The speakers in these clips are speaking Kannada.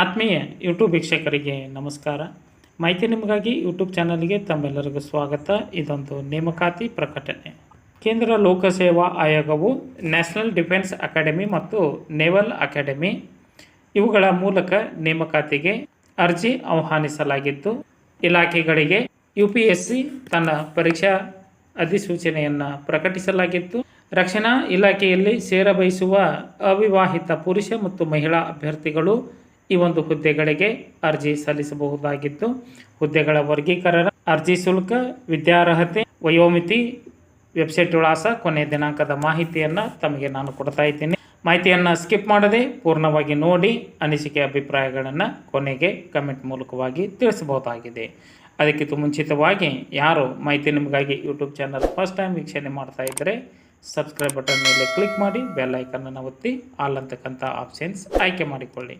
ಆತ್ಮೀಯ ಯೂಟ್ಯೂಬ್ ವೀಕ್ಷಕರಿಗೆ ನಮಸ್ಕಾರ. ಮಾಹಿತಿ ನಿಮಗಾಗಿ ಯೂಟ್ಯೂಬ್ ಚಾನಲ್ಗೆ ತಮ್ಮೆಲ್ಲರಿಗೂ ಸ್ವಾಗತ. ಇದೊಂದು ನೇಮಕಾತಿ ಪ್ರಕಟಣೆ. ಕೇಂದ್ರ ಲೋಕಸೇವಾ ಆಯೋಗವು ನ್ಯಾಷನಲ್ ಡಿಫೆನ್ಸ್ ಅಕಾಡೆಮಿ ಮತ್ತು ನೇವಲ್ ಅಕಾಡೆಮಿ ಇವುಗಳ ಮೂಲಕ ನೇಮಕಾತಿಗೆ ಅರ್ಜಿ ಆಹ್ವಾನಿಸಲಾಗಿದ್ದು ಇಲಾಖೆಗಳಿಗೆ ಯು ಪಿ ಎಸ್ ಸಿ ತನ್ನ ಪರೀಕ್ಷಾ ಅಧಿಸೂಚನೆಯನ್ನು ಪ್ರಕಟಿಸಲಾಗಿತ್ತು. ರಕ್ಷಣಾ ಇಲಾಖೆಯಲ್ಲಿ ಸೇರಬಯಸುವ ಅವಿವಾಹಿತ ಪುರುಷ ಮತ್ತು ಮಹಿಳಾ ಅಭ್ಯರ್ಥಿಗಳು ಈ ಒಂದು ಹುದ್ದೆಗಳಿಗೆ ಅರ್ಜಿ ಸಲ್ಲಿಸಬಹುದಾಗಿತ್ತು. ಹುದ್ದೆಗಳ ವರ್ಗೀಕರಣ, ಅರ್ಜಿ ಶುಲ್ಕ, ವಿದ್ಯಾರ್ಹತೆ, ವಯೋಮಿತಿ, ವೆಬ್ಸೈಟ್ ವಿಳಾಸ ಕೊನೆಯ ದಿನಾಂಕದ ಮಾಹಿತಿಯನ್ನು ತಮಗೆ ನಾನು ಕೊಡ್ತಾ ಇದ್ದೀನಿ. ಮಾಹಿತಿಯನ್ನು ಸ್ಕಿಪ್ ಮಾಡದೆ ಪೂರ್ಣವಾಗಿ ನೋಡಿ ಅನಿಸಿಕೆ ಅಭಿಪ್ರಾಯಗಳನ್ನು ಕೊನೆಗೆ ಕಮೆಂಟ್ ಮೂಲಕವಾಗಿ ತಿಳಿಸಬಹುದಾಗಿದೆ. ಅದಕ್ಕಿಂತ ಮುಂಚಿತವಾಗಿ ಯಾರು ಮಾಹಿತಿ ನಿಮಗಾಗಿ ಯೂಟ್ಯೂಬ್ ಚಾನಲ್ ಫಸ್ಟ್ ಟೈಮ್ ವೀಕ್ಷಣೆ ಮಾಡ್ತಾ ಇದ್ದರೆ ಸಬ್ಸ್ಕ್ರೈಬ್ ಬಟನ್ ಮೇಲೆ ಕ್ಲಿಕ್ ಮಾಡಿ ಬೆಲ್ ಐಕನನ್ನು ಒತ್ತಿ ಆಲ್ ಅಂತಕ್ಕಂಥ ಆಪ್ಷನ್ಸ್ ಆಯ್ಕೆ ಮಾಡಿಕೊಳ್ಳಿ.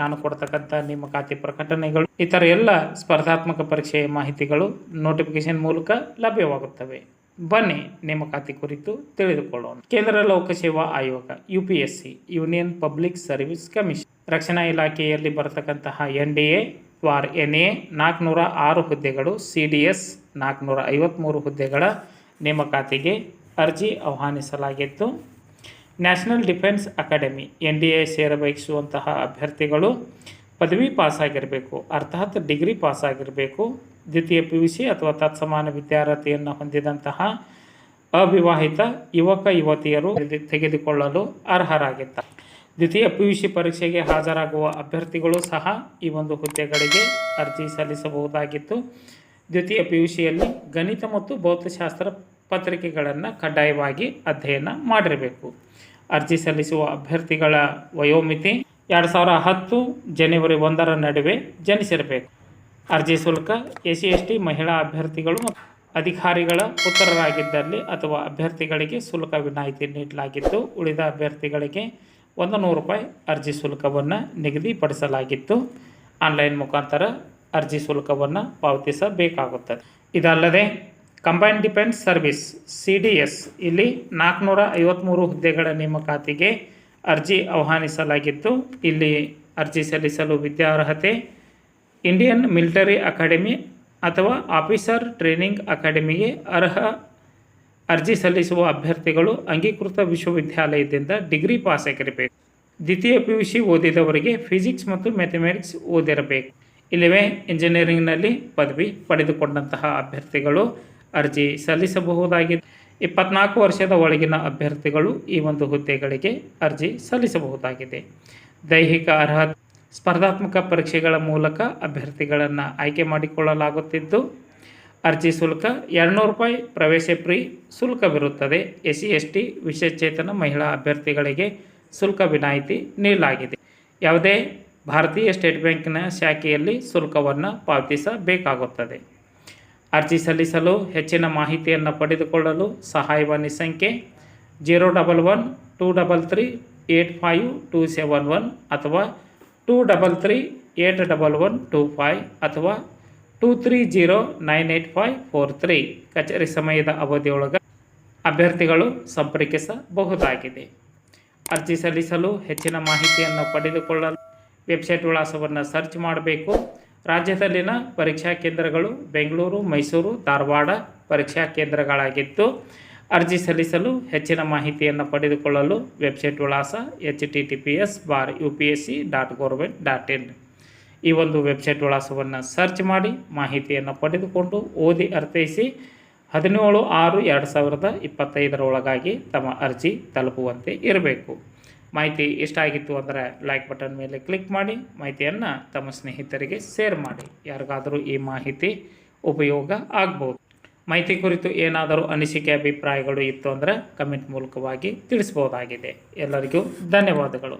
ನಾನು ಕೊಡ್ತಕ್ಕಂಥ ಖಾತೆ ಪ್ರಕಟಣೆಗಳು, ಇತರ ಎಲ್ಲ ಸ್ಪರ್ಧಾತ್ಮಕ ಪರೀಕ್ಷೆಯ ಮಾಹಿತಿಗಳು ನೋಟಿಫಿಕೇಶನ್ ಮೂಲಕ ಲಭ್ಯವಾಗುತ್ತವೆ. ಬನ್ನಿ ನೇಮಕಾತಿ ಕುರಿತು ತಿಳಿದುಕೊಳ್ಳೋಣ. ಕೇಂದ್ರ ಲೋಕಸೇವಾ ಆಯೋಗ U P S C union public service commission ರಕ್ಷಣಾ ಇಲಾಖೆಯಲ್ಲಿ ಬರತಕ್ಕಂತಹ ಎನ್ ಡಿ ಎ ವಾರ್ ಎನ್ ಎ, ನಾಲ್ಕುನೂರ ಆರು ಹುದ್ದೆಗಳು, ಸಿ ಡಿ ಎಸ್ ನಾಲ್ಕುನೂರ ಐವತ್ತ್ಮೂರು ಹುದ್ದೆಗಳ ನೇಮಕಾತಿಗೆ ಅರ್ಜಿ ಆಹ್ವಾನಿಸಲಾಗಿತ್ತು national defence academy, N D A ಸೇರಬಯಸುವಂತಹ ಅಭ್ಯರ್ಥಿಗಳು ಪದವಿ ಪಾಸಾಗಿರಬೇಕು ಅರ್ಥಾತ್ ಡಿಗ್ರಿ ಪಾಸಾಗಿರಬೇಕು, ದ್ವಿತೀಯ ಪಿ ಯು ಸಿ ಅಥವಾ ತತ್ಸಮಾನ ವಿದ್ಯಾರ್ಹತೆಯನ್ನು ಹೊಂದಿದಂತಹ ಅವಿವಾಹಿತ ಯುವಕ ಯುವತಿಯರು ತೆಗೆ- ತೆಗೆದುಕೊಳ್ಳಲು ಅರ್ಹರಾಗಿದ್ದಾರೆ. ದ್ವಿತೀಯ ಪಿ ಯು ಸಿ ಪರೀಕ್ಷೆಗೆ ಹಾಜರಾಗುವ ಅಭ್ಯರ್ಥಿಗಳು ಸಹ ಈ ಒಂದು ಹುದ್ದೆಗಳಿಗೆ ಅರ್ಜಿ ಸಲ್ಲಿಸಬಹುದಾಗಿತ್ತು. ದ್ವಿತೀಯ ಪಿ ಯು ಸಿಯಲ್ಲಿ ಗಣಿತ ಮತ್ತು ಭೌತಶಾಸ್ತ್ರ ಪತ್ರಿಕೆಗಳನ್ನು ಕಡ್ಡಾಯವಾಗಿ ಅಧ್ಯಯನ ಮಾಡಿರಬೇಕು. ಅರ್ಜಿ ಸಲ್ಲಿಸುವ ಅಭ್ಯರ್ಥಿಗಳ ವಯೋಮಿತಿ ಎರಡು ಸಾವಿರ ಹತ್ತು ಜನವರಿ ಒಂದರ ನಡುವೆ ಜನಿಸಿರಬೇಕು. ಅರ್ಜಿ ಶುಲ್ಕ ಎಸ್ ಸಿ ಎಸ್ ಟಿ ಮಹಿಳಾ ಅಭ್ಯರ್ಥಿಗಳು ಅಧಿಕಾರಿಗಳ ಪುತ್ರರಾಗಿದ್ದಲ್ಲಿ ಅಥವಾ ಅಭ್ಯರ್ಥಿಗಳಿಗೆ ಶುಲ್ಕ ವಿನಾಯಿತಿ ನೀಡಲಾಗಿತ್ತು ಉಳಿದ ಅಭ್ಯರ್ಥಿಗಳಿಗೆ ಒಂದು ನೂರು ರೂಪಾಯಿ ಅರ್ಜಿ ಶುಲ್ಕವನ್ನು ನಿಗದಿಪಡಿಸಲಾಗಿತ್ತು. ಆನ್ಲೈನ್ ಮುಖಾಂತರ ಅರ್ಜಿ ಶುಲ್ಕವನ್ನು ಪಾವತಿಸಬೇಕಾಗುತ್ತದೆ. ಇದಲ್ಲದೆ combine defence service C D S ಇಲ್ಲಿ ನಾಲ್ಕುನೂರ ಐವತ್ತ್ಮೂರು ಹುದ್ದೆಗಳ ನೇಮಕಾತಿಗೆ ಅರ್ಜಿ ಆಹ್ವಾನಿಸಲಾಗಿತ್ತು. ಇಲ್ಲಿ ಅರ್ಜಿ ಸಲ್ಲಿಸಲು ವಿದ್ಯಾರ್ಹತೆ ಇಂಡಿಯನ್ ಮಿಲಿಟರಿ ಅಕಾಡೆಮಿ ಅಥವಾ ಆಫೀಸರ್ ಟ್ರೈನಿಂಗ್ ಅಕಾಡೆಮಿಗೆ ಅರ್ಹ ಅರ್ಜಿ ಸಲ್ಲಿಸುವ ಅಭ್ಯರ್ಥಿಗಳು ಅಂಗೀಕೃತ ವಿಶ್ವವಿದ್ಯಾಲಯದಿಂದ ಡಿಗ್ರಿ ಪಾಸ್ ಆಗಿರಬೇಕು. ದ್ವಿತೀಯ ಪಿ ಯು ಸಿ ಓದಿದವರಿಗೆ ಫಿಸಿಕ್ಸ್ ಮತ್ತು ಮ್ಯಾಥಮೆಟಿಕ್ಸ್ ಓದಿರಬೇಕು. ಇಲ್ಲವೇ ಇಂಜಿನಿಯರಿಂಗ್ನಲ್ಲಿ ಪದವಿ ಪಡೆದುಕೊಂಡಂತಹ ಅಭ್ಯರ್ಥಿಗಳು ಅರ್ಜಿ ಸಲ್ಲಿಸಬಹುದಾಗಿದೆ. ಇಪ್ಪತ್ನಾಲ್ಕು ವರ್ಷದ ಒಳಗಿನ ಅಭ್ಯರ್ಥಿಗಳು ಈ ಒಂದು ಹುದ್ದೆಗಳಿಗೆ ಅರ್ಜಿ ಸಲ್ಲಿಸಬಹುದಾಗಿದೆ. ದೈಹಿಕ ಅರ್ಹತೆ, ಸ್ಪರ್ಧಾತ್ಮಕ ಪರೀಕ್ಷೆಗಳ ಮೂಲಕ ಅಭ್ಯರ್ಥಿಗಳನ್ನು ಆಯ್ಕೆ ಮಾಡಿಕೊಳ್ಳಲಾಗುತ್ತಿದ್ದು, ಅರ್ಜಿ ಶುಲ್ಕ ಎರಡುನೂರು ರೂಪಾಯಿ ಪ್ರವೇಶ ಫ್ರೀ ಶುಲ್ಕವಿರುತ್ತದೆ. ಎಸ್ ಸಿ ಎಸ್ ಟಿ ವಿಶೇಷಚೇತನ ಮಹಿಳಾ ಅಭ್ಯರ್ಥಿಗಳಿಗೆ ಶುಲ್ಕ ವಿನಾಯಿತಿ ನೀಡಲಾಗಿದೆ. ಯಾವುದೇ ಭಾರತೀಯ ಸ್ಟೇಟ್ ಬ್ಯಾಂಕಿನ ಶಾಖೆಯಲ್ಲಿ ಶುಲ್ಕವನ್ನು ಪಾವತಿಸಬೇಕಾಗುತ್ತದೆ. ಅರ್ಜಿ ಸಲ್ಲಿಸಲು ಹೆಚ್ಚಿನ ಮಾಹಿತಿಯನ್ನು ಪಡೆದುಕೊಳ್ಳಲು ಸಹಾಯವಾಣಿ ಸಂಖ್ಯೆ zero double one two double three eight five two seven one ಅಥವಾ two double three eight double one two five ಅಥವಾ two three zero nine eight five four three ಕಚೇರಿ ಸಮಯದ ಅವಧಿಯೊಳಗೆ ಅಭ್ಯರ್ಥಿಗಳು ಸಂಪರ್ಕಿಸಬಹುದಾಗಿದೆ. ಅರ್ಜಿ ಸಲ್ಲಿಸಲು ಹೆಚ್ಚಿನ ಮಾಹಿತಿಯನ್ನು ಪಡೆದುಕೊಳ್ಳಲು ವೆಬ್ಸೈಟ್ ವಿಳಾಸವನ್ನು ಸರ್ಚ್ ಮಾಡಬೇಕು. ರಾಜ್ಯದಲ್ಲಿನ ಪರೀಕ್ಷಾ ಕೇಂದ್ರಗಳು ಬೆಂಗಳೂರು, ಮೈಸೂರು, ಧಾರವಾಡ ಪರೀಕ್ಷಾ ಕೇಂದ್ರಗಳಾಗಿದ್ದು, ಅರ್ಜಿ ಸಲ್ಲಿಸಲು ಹೆಚ್ಚಿನ ಮಾಹಿತಿಯನ್ನು ಪಡೆದುಕೊಳ್ಳಲು ವೆಬ್ಸೈಟ್ ವಿಳಾಸ H T T P S bar U P S C dot government dot in. ಈ ಒಂದು ವೆಬ್ಸೈಟ್ ವಿಳಾಸವನ್ನು ಸರ್ಚ್ ಮಾಡಿ ಮಾಹಿತಿಯನ್ನು ಪಡೆದುಕೊಂಡು ಓದಿ ಅರ್ಥೈಸಿ ಹದಿನೇಳು ಆರು ಎರಡು ಸಾವಿರದ ಇಪ್ಪತ್ತೈದರ ಒಳಗಾಗಿ ತಮ್ಮ ಅರ್ಜಿ ತಲುಪುವಂತೆ ಇರಬೇಕು. ಮಾಹಿತಿ ಇಷ್ಟ ಆಗಿತ್ತು ಅಂದರೆ ಲೈಕ್ ಬಟನ್ ಮೇಲೆ ಕ್ಲಿಕ್ ಮಾಡಿ, ಮಾಹಿತಿಯನ್ನು ತಮ್ಮ ಸ್ನೇಹಿತರಿಗೆ ಶೇರ್ ಮಾಡಿ. ಯಾರಿಗಾದರೂ ಈ ಮಾಹಿತಿ ಉಪಯೋಗ ಆಗ್ಬೋದು. ಮಾಹಿತಿ ಕುರಿತು ಏನಾದರೂ ಅನಿಸಿಕೆ, ಅಭಿಪ್ರಾಯಗಳು ಇತ್ತು ಅಂದರೆ ಕಮೆಂಟ್ ಮೂಲಕವಾಗಿ ತಿಳಿಸ್ಬೋದಾಗಿದೆ. ಎಲ್ಲರಿಗೂ ಧನ್ಯವಾದಗಳು.